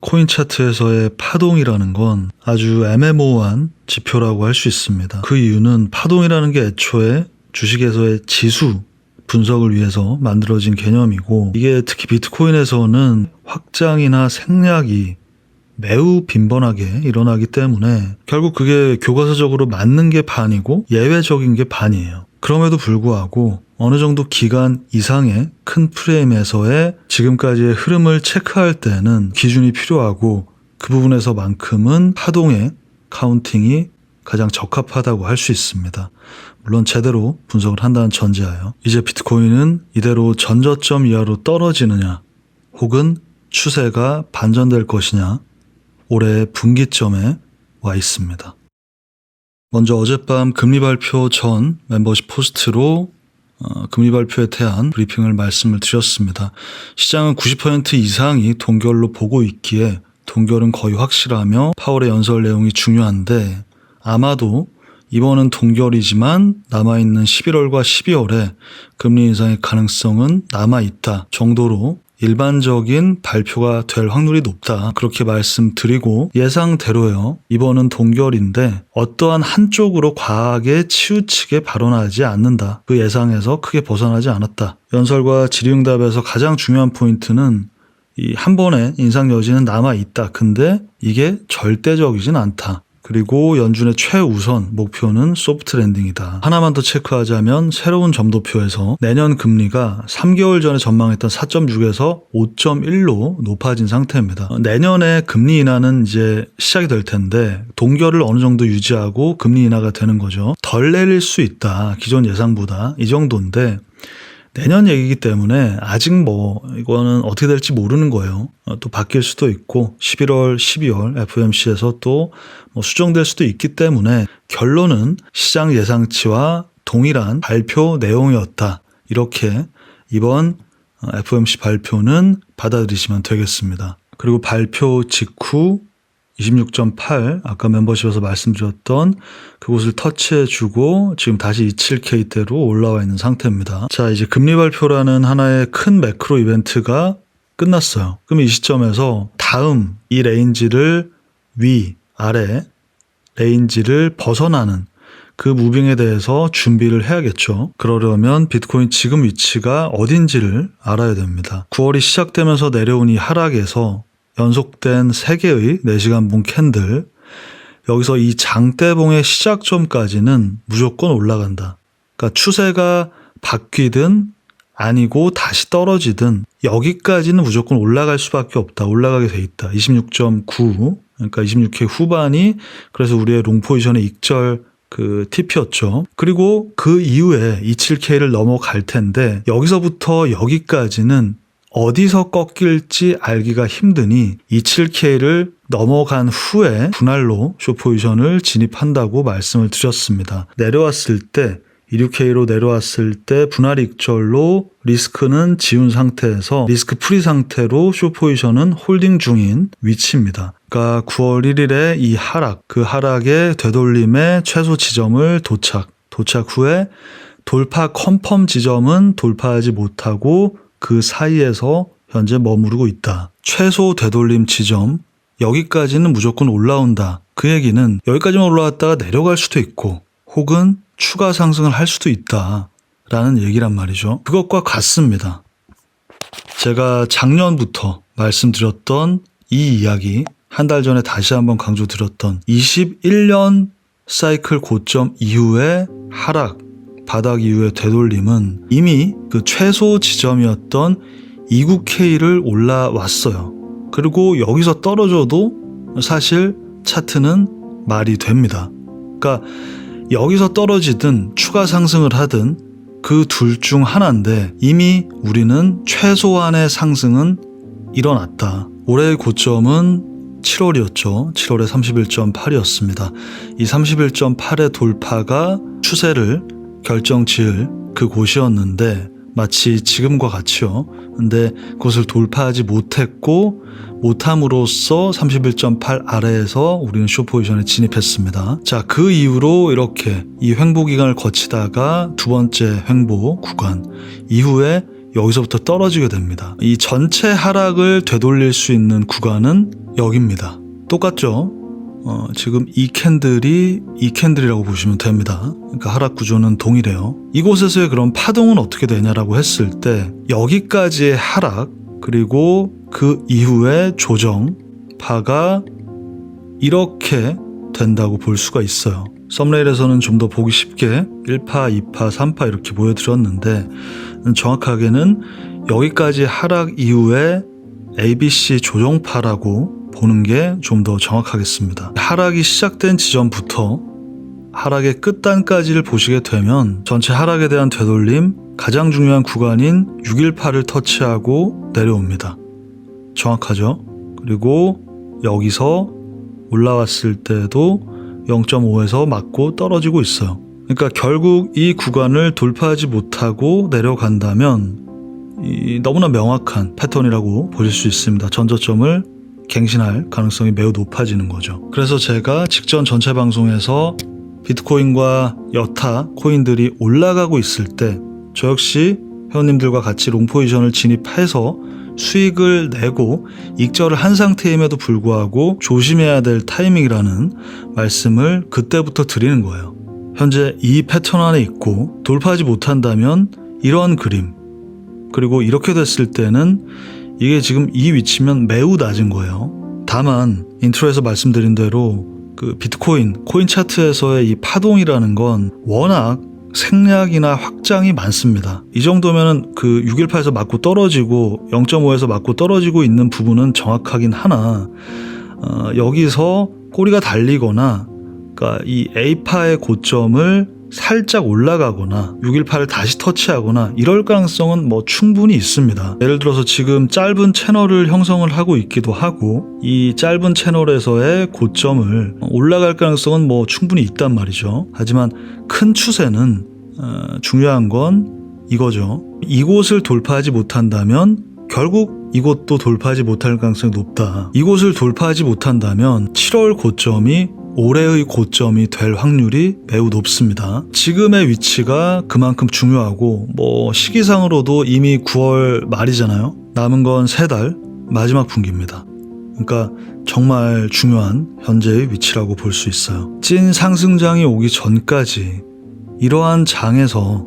코인 차트에서의 파동이라는 건 아주 애매모호한 지표라고 할 수 있습니다. 그 이유는 파동이라는 게 애초에 주식에서의 지수 분석을 위해서 만들어진 개념이고 이게 특히 비트코인에서는 확장이나 생략이 매우 빈번하게 일어나기 때문에 결국 그게 교과서적으로 맞는 게 반이고 예외적인 게 반이에요. 그럼에도 불구하고 어느 정도 기간 이상의 큰 프레임에서의 지금까지의 흐름을 체크할 때는 기준이 필요하고 그 부분에서만큼은 파동의 카운팅이 가장 적합하다고 할 수 있습니다. 물론 제대로 분석을 한다는 전제하여 이제 비트코인은 이대로 전저점 이하로 떨어지느냐 혹은 추세가 반전될 것이냐 올해 분기점에 와 있습니다. 먼저 어젯밤 금리 발표 전 멤버십 포스트로 어, 금리 발표에 대한 브리핑을 말씀을 드렸습니다. 시장은 90% 이상이 동결로 보고 있기에 동결은 거의 확실하며 파월의 연설 내용이 중요한데 아마도 이번은 동결이지만 남아있는 11월과 12월에 금리 인상의 가능성은 남아있다 정도로 일반적인 발표가 될 확률이 높다. 그렇게 말씀드리고 예상대로요. 이번은 동결인데 어떠한 한쪽으로 과하게 치우치게 발언하지 않는다. 그 예상에서 크게 벗어나지 않았다. 연설과 질의응답에서 가장 중요한 포인트는 이 한 번의 인상 여지는 남아 있다. 근데 이게 절대적이진 않다. 그리고 연준의 최우선 목표는 소프트 랜딩이다. 하나만 더 체크하자면 새로운 점도표에서 내년 금리가 3개월 전에 전망했던 4.6에서 5.1로 높아진 상태입니다. 내년에 금리 인하는 이제 시작이 될 텐데 동결을 어느 정도 유지하고 금리 인하가 되는 거죠. 덜 내릴 수 있다. 기존 예상보다 이 정도인데 내년 얘기이기 때문에 아직 뭐 이거는 어떻게 될지 모르는 거예요. 어, 또 바뀔 수도 있고 11월, 12월 FOMC에서 또 뭐 수정될 수도 있기 때문에 결론은 시장 예상치와 동일한 발표 내용이었다. 이렇게 이번 FOMC 발표는 받아들이시면 되겠습니다. 그리고 발표 직후 26.8 아까 멤버십에서 말씀드렸던 그곳을 터치해주고 지금 다시 27K대로 올라와 있는 상태입니다. 자 이제 금리 발표라는 하나의 큰 매크로 이벤트가 끝났어요. 그럼 이 시점에서 다음 이 레인지를 위, 아래 레인지를 벗어나는 그 무빙에 대해서 준비를 해야겠죠. 그러려면 비트코인 지금 위치가 어딘지를 알아야 됩니다. 9월이 시작되면서 내려온 이 하락에서 연속된 3개의 4시간 분 캔들 여기서 이 장대봉의 시작점까지는 무조건 올라간다. 그러니까 추세가 바뀌든 아니고 다시 떨어지든 여기까지는 무조건 올라갈 수밖에 없다. 올라가게 돼 있다. 26.9 그러니까 26K 후반이 그래서 우리의 롱 포지션의 익절 그 TP였죠. 그리고 그 이후에 27K를 넘어갈 텐데 여기서부터 여기까지는 어디서 꺾일지 알기가 힘드니 27K를 넘어간 후에 분할로 쇼포지션을 진입한다고 말씀을 드렸습니다. 내려왔을 때 26K로 내려왔을 때 분할 익절로 리스크는 지운 상태에서 리스크 프리 상태로 쇼포지션은 홀딩 중인 위치입니다. 그러니까 9월 1일에 이 하락, 그 하락의 되돌림의 최소 지점을 도착, 도착 후에 돌파 컨펌 지점은 돌파하지 못하고 그 사이에서 현재 머무르고 있다. 최소 되돌림 지점, 여기까지는 무조건 올라온다. 그 얘기는 여기까지만 올라왔다가 내려갈 수도 있고, 혹은 추가 상승을 할 수도 있다. 라는 얘기란 말이죠. 그것과 같습니다. 제가 작년부터 말씀드렸던 이 이야기, 한 달 전에 다시 한번 강조드렸던 21년 사이클 고점 이후의 하락, 바닥 이후의 되돌림은 이미 그 최소 지점이었던 29K를 올라왔어요. 그리고 여기서 떨어져도 사실 차트는 말이 됩니다. 그러니까 여기서 떨어지든 추가 상승을 하든 그 둘 중 하나인데 이미 우리는 최소한의 상승은 일어났다. 올해의 고점은 7월이었죠. 7월에 31.8이었습니다. 이 31.8의 돌파가 추세를 결정 지을 그 곳이었는데 마치 지금과 같이요. 근데 그것을 돌파하지 못했고 못함으로써 31.8 아래에서 우리는 쇼포지션에 진입했습니다. 자, 그 이후로 이렇게 이 횡보 기간을 거치다가 두 번째 횡보 구간 이후에 여기서부터 떨어지게 됩니다. 이 전체 하락을 되돌릴 수 있는 구간은 여기입니다. 똑같죠? 어, 지금 이 캔들이 이 캔들이라고 보시면 됩니다. 그러니까 하락 구조는 동일해요. 이곳에서의 그런 파동은 어떻게 되냐라고 했을 때 여기까지의 하락 그리고 그 이후의 조정 파가 이렇게 된다고 볼 수가 있어요. 썸네일에서는 좀 더 보기 쉽게 1파, 2파, 3파 이렇게 보여드렸는데 정확하게는 여기까지 하락 이후에 ABC 조정파라고 보는 게 좀 더 정확하겠습니다. 하락이 시작된 지점부터 하락의 끝단까지를 보시게 되면 전체 하락에 대한 되돌림 가장 중요한 구간인 618을 터치하고 내려옵니다. 정확하죠? 그리고 여기서 올라왔을 때도 0.5에서 맞고 떨어지고 있어요. 그러니까 결국 이 구간을 돌파하지 못하고 내려간다면 이 너무나 명확한 패턴이라고 보실 수 있습니다. 전저점을 갱신할 가능성이 매우 높아지는 거죠. 그래서 제가 직전 전체 방송에서 비트코인과 여타 코인들이 올라가고 있을 때 저 역시 회원님들과 같이 롱포지션을 진입해서 수익을 내고 익절을 한 상태임에도 불구하고 조심해야 될 타이밍이라는 말씀을 그때부터 드리는 거예요. 현재 이 패턴 안에 있고 돌파하지 못한다면 이러한 그림 그리고 이렇게 됐을 때는 이게 지금 이 위치면 매우 낮은 거예요. 다만 인트로에서 말씀드린 대로 그 비트코인 코인 차트에서의 이 파동이라는 건 워낙 생략이나 확장이 많습니다. 이 정도면은 그 618에서 맞고 떨어지고 0.5에서 맞고 떨어지고 있는 부분은 정확하긴 하나 어, 여기서 꼬리가 달리거나 그러니까 이 A파의 고점을 살짝 올라가거나 618을 다시 터치하거나 이럴 가능성은 뭐 충분히 있습니다. 예를 들어서 지금 짧은 채널을 형성을 하고 있기도 하고 이 짧은 채널에서의 고점을 올라갈 가능성은 뭐 충분히 있단 말이죠. 하지만 큰 추세는 어, 중요한 건 이거죠. 이곳을 돌파하지 못한다면 결국 이곳도 돌파하지 못할 가능성이 높다. 이곳을 돌파하지 못한다면 7월 고점이 올해의 고점이 될 확률이 매우 높습니다. 지금의 위치가 그만큼 중요하고 뭐 시기상으로도 이미 9월 말이잖아요. 남은 건 세 달 마지막 분기입니다. 그러니까 정말 중요한 현재의 위치라고 볼 수 있어요. 찐 상승장이 오기 전까지 이러한 장에서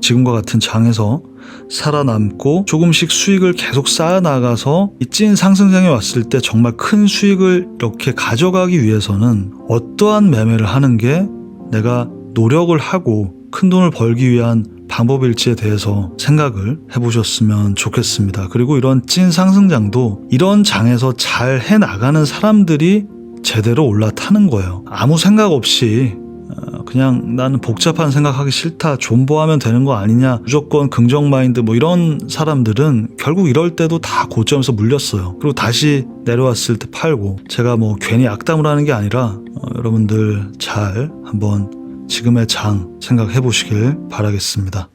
지금과 같은 장에서 살아남고 조금씩 수익을 계속 쌓아 나가서 이찐 상승장에 왔을 때 정말 큰 수익을 이렇게 가져가기 위해서는 어떠한 매매를 하는 게 내가 노력을 하고 큰 돈을 벌기 위한 방법일지에 대해서 생각을 해보셨으면 좋겠습니다. 그리고 이런 찐 상승장도 이런 장에서 잘 해나가는 사람들이 제대로 올라타는 거예요. 아무 생각 없이 어, 그냥 나는 복잡한 생각하기 싫다 존버하면 되는 거 아니냐 무조건 긍정 마인드 뭐 이런 사람들은 결국 이럴 때도 다 고점에서 물렸어요. 그리고 다시 내려왔을 때 팔고 제가 뭐 괜히 악담을 하는 게 아니라 어, 여러분들 잘 한번 지금의 장 생각해 보시길 바라겠습니다